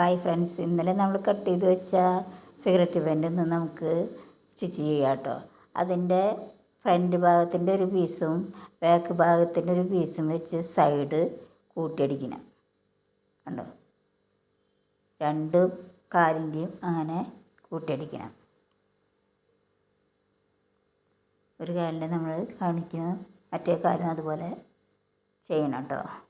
Hi friends. ഇന്നലെ നമ്മൾ cut ചെയ്ത് വെച്ച സിഗരറ്റ് പെന്റ് നിന്ന് നമുക്ക് സ്റ്റിച്ച് ചെയ്യാം കേട്ടോ. അതിന്റെ ഫ്രണ്ട് ഭാഗത്തിന്റെ ഒരു പീസും ബാക്ക് ഭാഗത്തിന്റെ ഒരു പീസും വെച്ച് സൈഡ് കൂട്ടിയടിക്കണം. കണ്ടോ? രണ്ട് കാലിന്റെയും അങ്ങനെ കൂട്ടിയടിക്കണം. ഒരു കാലിന്റെ നമ്മൾ കാണിക്കുന്ന മറ്റേ കാലം അതുപോലെ ചെയ്യണം കേട്ടോ.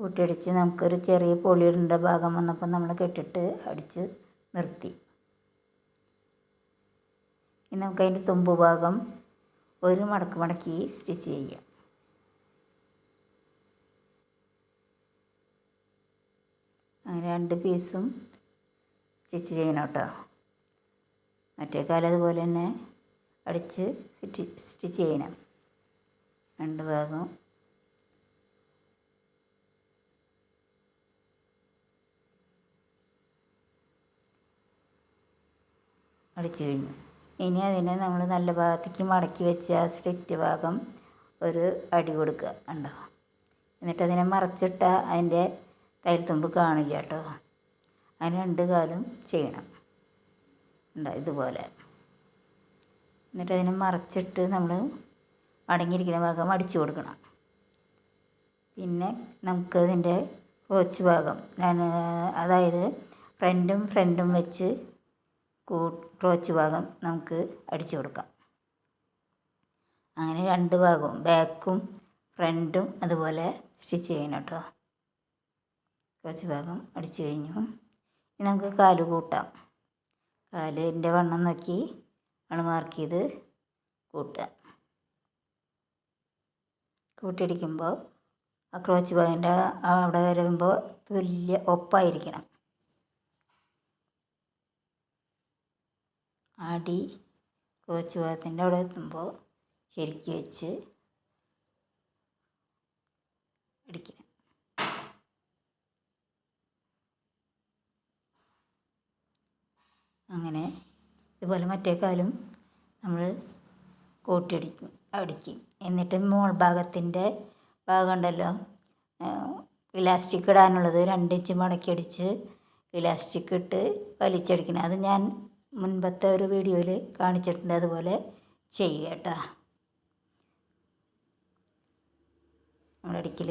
കൂട്ടിയടിച്ച് നമുക്കൊരു ചെറിയ പൊളിയിടേണ്ട ഭാഗം വന്നപ്പോൾ നമ്മൾ കെട്ടിട്ട് അടിച്ച് നിർത്തി. ഇനി നമുക്കതിന്റെ തുമ്പ് ഭാഗം ഒരു മടക്ക് മടക്കി സ്റ്റിച്ച് ചെയ്യാം. രണ്ട് പീസും സ്റ്റിച്ച് ചെയ്യണം കേട്ടോ. മറ്റേ കാലം അതുപോലെ തന്നെ അടിച്ച് സ്റ്റിച്ച് സ്റ്റിച്ച് ചെയ്യണം. രണ്ട് ഭാഗം അടിച്ചു കഴിഞ്ഞു. ഇനി അതിനെ നമ്മൾ നല്ല ഭാഗത്തേക്ക് മടക്കി വെച്ച് ആ സ്ലിറ്റ് ഭാഗം ഒരു അടി കൊടുക്കുക കണ്ടോ? എന്നിട്ട് അതിനെ മറച്ചിട്ട അതിന്റെ തയ്യൽത്തുമ്പ് കാണില്ല കേട്ടോ. അതിന് രണ്ട് കാലും ചെയ്യണം. ഉണ്ടോ ഇതുപോലെ. എന്നിട്ട് അതിനെ മറച്ചിട്ട് നമ്മൾ അടങ്ങിയിരിക്കുന്ന ഭാഗം അടിച്ചു കൊടുക്കണം. പിന്നെ നമുക്ക് അതിന്റെ കോച്ച് ഭാഗം അതായത് ഫ്രണ്ടും ഫ്രണ്ടും വെച്ച് ക്രോച്ച് ഭാഗം നമുക്ക് അടിച്ചു കൊടുക്കാം. അങ്ങനെ രണ്ട് ഭാഗവും ബാക്കും ഫ്രണ്ടും അതുപോലെ സ്റ്റിച്ച് ചെയ്യണം കേട്ടോ. ക്രോച്ച് ഭാഗം അടിച്ചു കഴിഞ്ഞു. ഇനി നമുക്ക് കാൽ കൂട്ടാം. കാലിന്റെ വണ്ണം നോക്കി ആണ് മാർക്ക് ചെയ്ത് കൂട്ടുക. കൂട്ടിയിടിക്കുമ്പോൾ ആ ക്രോച്ച് ഭാഗത്തിന്റെ അവിടെ വരുമ്പോൾ തുല്യ ഒപ്പായിരിക്കണം. അടി കോച്ച് ഭാഗത്തിന്റെ അവിടെ എത്തുമ്പോൾ ശരിക്ക് വെച്ച് അടിക്കണം അങ്ങനെ ഇതുപോലെ മറ്റേ കാലും നമ്മൾ കൂട്ടിയടിക്കും അടിക്കും. എന്നിട്ട് മോൾ ഭാഗത്തിന്റെ ഭാഗം ഉണ്ടല്ലോ ഇലാസ്റ്റിക് ഇടാനുള്ളത് രണ്ട് ഇഞ്ച് മടക്കി അടിച്ച് ഇലാസ്റ്റിക് ഇട്ട് വലിച്ചടിക്കണം. അത് ഞാൻ മുൻപത്തെ ഒരു വീഡിയോയിൽ കാണിച്ചിട്ടുണ്ട് അതുപോലെ ചെയ്യുക കേട്ടോ. നമ്മളടിക്കൽ